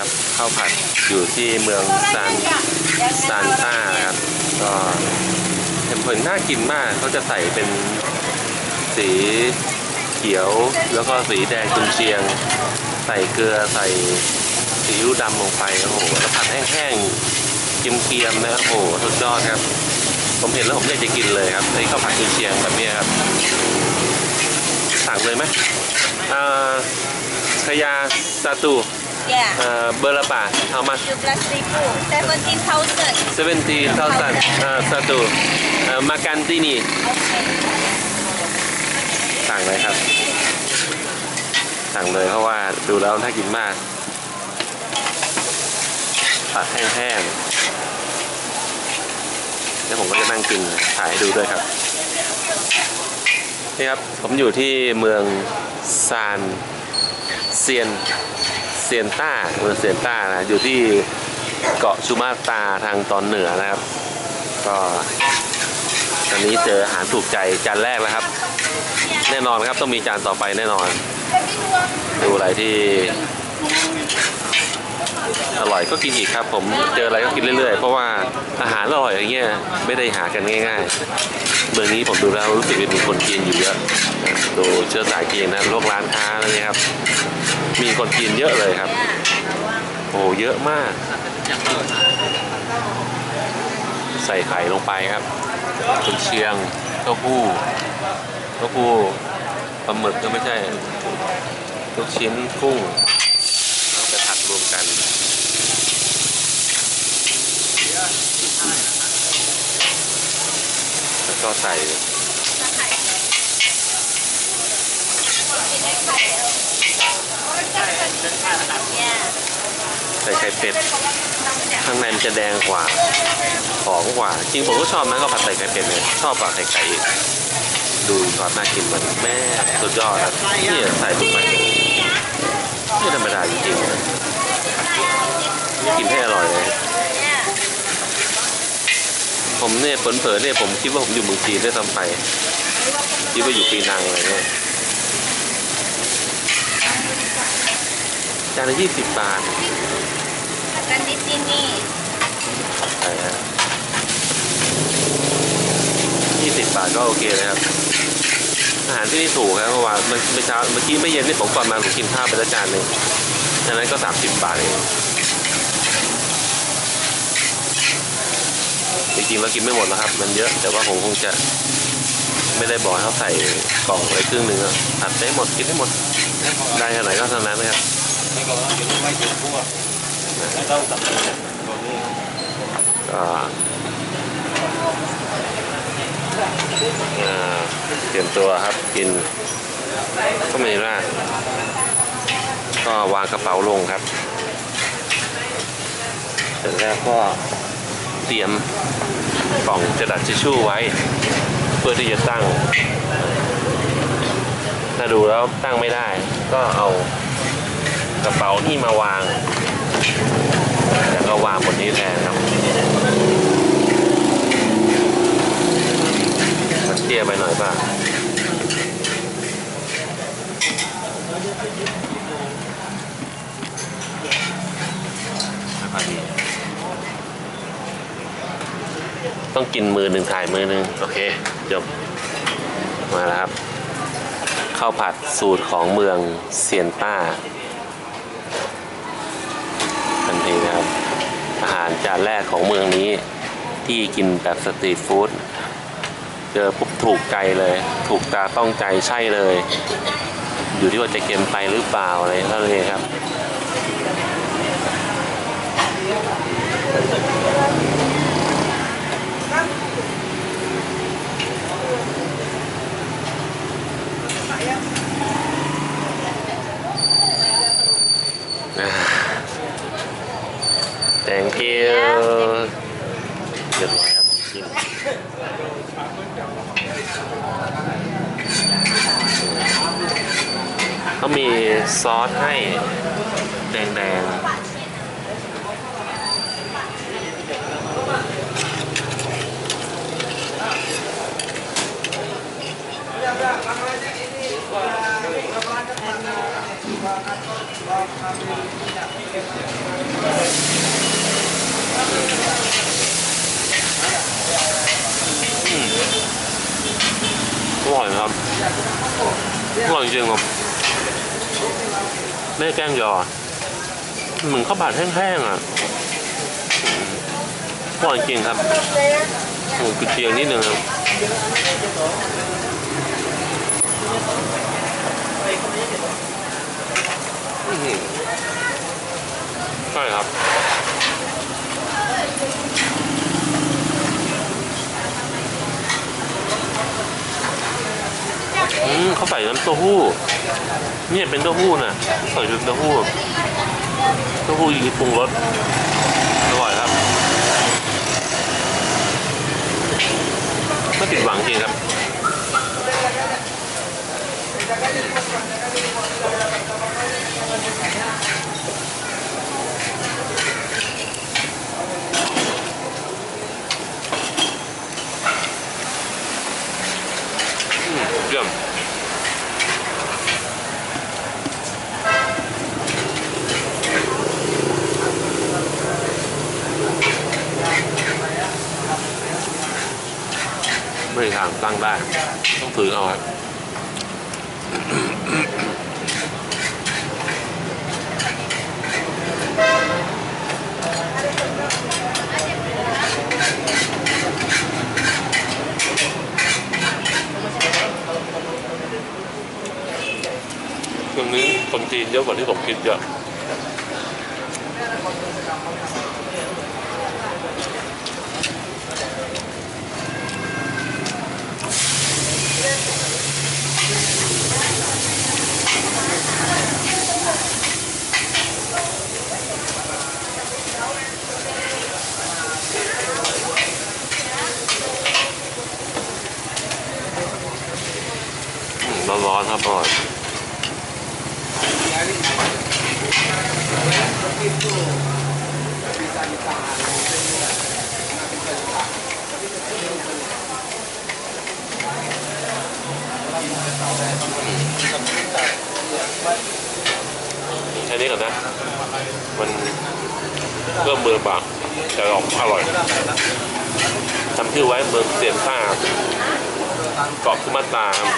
ครับข้าวผัดอยู่ที่เมืองซานซานต้านะครับก็เห็นผลน่ากินมากเขาจะใส่เป็นสีเขียว แล้วก็สีแดงกุนเชียง ใส่เกลือใส่ซีอิ๊วดำลงไปโอ้โหแล้วผัดแห้งๆเกรียมๆนะโอ้โหสุดยอดครับผมเห็นแล้วผมอยากจะกินเลยครับไอ้ข้าวผัดกุนเชียงแบบนี้ครับสั่งเลยไหมอ่าขยาซาตู Yeah. เอ่อเบอร์ละบาท how much You plus ribu. Seventeen thousand. 70 thousand อ่าซาตูเอ่อมากันที่นี่ Okay. สั่งเลยครับ สั่งเลยเพราะว่าดูแล้วน่ากินมากผัดแห้งๆแล้วผมก็จะนั่งกินถ่ายให้ดูด้วยครับ นี่ครับ ผมอยู่ที่เมืองซานเซียน เซียนต้าเมืองเซียนต้านะอยู่ที่เกาะชูมาตาทางตอนเหนือนะครับ ก็ตอนนี้เจออาหารถูกใจจานแรกแล้วครับ แน่นอนครับต้องมีจานต่อไปแน่นอน ดูอะไรที่อร่อยก็กินอีกครับ ผมเจออะไรก็กินเรื่อยๆ เพราะว่าอาหารอร่อยอย่างเงี้ยไม่ได้หากันง่ายๆเมืองนี้ผมดูแล้วรู้สึกว่ามีคนกินอยู่เยอะดูเชื้อสายจีนนะพวกร้านค้าอะไรเงี้ยครับ มีคนกินเยอะเลยครับ โอ้เยอะมาก ใส่ไข่ลงไปครับกุนเชียงเต้าหู้เต้าหู้ปลาหมึกก็ไม่ใช่ลูกชิ้นกุ้งแล้วไปผัดรวมกันแล้วก็ใส่ ใส่ไข่เป็ด ข้างในมันจะแดงกว่าหอมกว่า จริงผมก็ชอบนะก็ผัดใส่ไข่เป็ดเลยชอบกว่าไข่ไก่อีกดูความน่ากินมันแม่สุดยอดครับนี่ใส่ลงไปไม่ธรรมดาจริงๆนะกินให้อร่อยเลยผมเนี่ยเผลอๆเนี่ยผมคิดว่าผมอยู่เมืองจีนได้วยซ้ำไปคิดว่าอยู่ปีนังอะไรเนี่ย จานละยี่สิบบาท Makan di sini. ใช่ฮะยี่สิบบาทก็โอเคนะครับ อาหารที่นี่ถูกครับเพราะว่าเมื่อเมื่อเช้าเมื่อกี้ไม่เย็นนี่ผมก่อนมาผมกินข้าวไปแล้วจานหนึ่งฉะนั้นก็สามสิบบาทเองจริงๆเรากินไม่หมดนะครับ มันเยอะแต่ว่าผมคงจะไม่ได้บอกให้เขาใส่กล่องไว้ครึ่งหนึ่งอะผัดได้หมดกินได้หมดได้ขนาดไหนก็เท่านั้นนะครับ ไม่ก็อยู่ในไม่ถึงพวกไม่ต้องสำคัญตัวนี้ก็เตรียมตัวครับกินก็ไม่ราก็วางกระเป๋าลงครับเสร็จแล้วก็เตรียมกล่องกระดาษทิชชู่ไว้ เพื่อที่จะตั้ง ถ้าดูแล้วตั้งไม่ได้ก็เอา กระเป๋านี่มาวาง แล้วก็วางบนนี้แทนครับมันเตี้ยไปหน่อยป่ะไม่พอดีต้องกินมือหนึ่งถ่ายมือหนึ่งโอเคจบมาแล้วครับข้าวผัดสูตรของเมืองเซียนต้า ทันทีนะครับ อาหารจานแรกของเมืองนี้ ที่กินแบบสตรีทฟู้ดเจอปุ๊บถูกใจเลย ถูกตาต้องใจใช่เลย อยู่ที่ว่าจะเก็มไปหรือเปล่าอะไรเท่านั้นเองครับ รียบร้อยครับกินเขามีซอสให้แดงๆ อร่อยจริงครับไม่แกงยอเหมือนข้าวผัดแห้งๆอะอร่อยจริงครับโอ้กุเชียงนิดนึงครับใช่ครับ อืมเขาใส่ น้ำเต้าหู้เนี่ยเป็นเต้าหู้น่ะใส่เป็นเต้าหู้เต้าหู้ยีปรุงรสอร่อยครับไม่ผิดหวังจริงครับ อืมเยี่ยม ไม่มีทาง ตั้งได้ ต้องถือเอาครับตรงนี้คนจีนเยอะกว่าที่ผมคิดเยอะ อืมร้อนๆครับอร่อย ใช้นี้ก่อนนะ มันเริ่มเบื่อบากแต่ออกอร่อยทำชื่อไว้เมืองเสียนต้าเกาะคุมาตาครับ